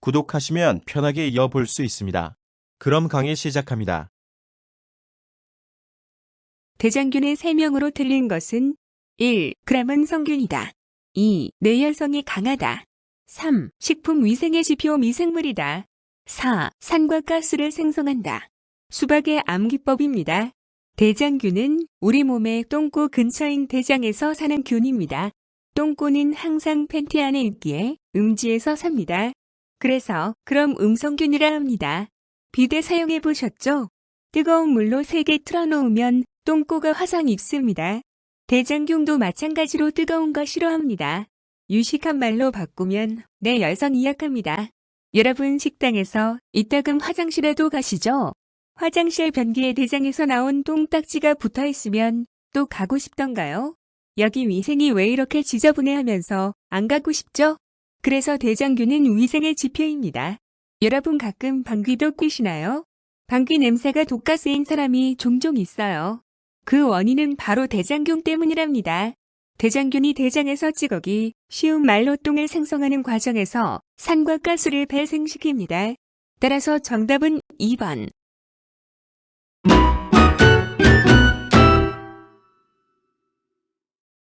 구독하시면 편하게 이어볼 수 있습니다. 그럼 강의 시작합니다. 대장균의 세명으로 틀린 것은 1. 그람은 성균이다. 2. 내열성이 강하다. 3. 식품 위생의 지표 미생물이다. 4. 산과 가스를 생성한다. 수박의 암기법입니다. 대장균은 우리 몸의 똥꼬 근처인 대장에서 사는 균입니다. 똥꼬는 항상 팬티 안에 있기에 음지에서 삽니다. 그래서 그럼 음성균이라 합니다. 비데 사용해 보셨죠? 뜨거운 물로 세게 틀어놓으면 똥꼬가 화상 입습니다. 대장균도 마찬가지로 뜨거운 거 싫어합니다. 유식한 말로 바꾸면 내 열성이 약합니다. 여러분 식당에서 이따금 화장실에도 가시죠? 화장실 변기에 대장에서 나온 똥딱지가 붙어 있으면 또 가고 싶던가요? 여기 위생이 왜 이렇게 지저분해 하면서 안 가고 싶죠? 그래서 대장균은 위생의 지표입니다. 여러분 가끔 방귀도 뀌시나요? 방귀 냄새가 독가스인 사람이 종종 있어요. 그 원인은 바로 대장균 때문이랍니다. 대장균이 대장에서 찌꺼기, 쉬운 말로 똥을 생성하는 과정에서 산과 가스를 배생시킵니다. 따라서 정답은 2번.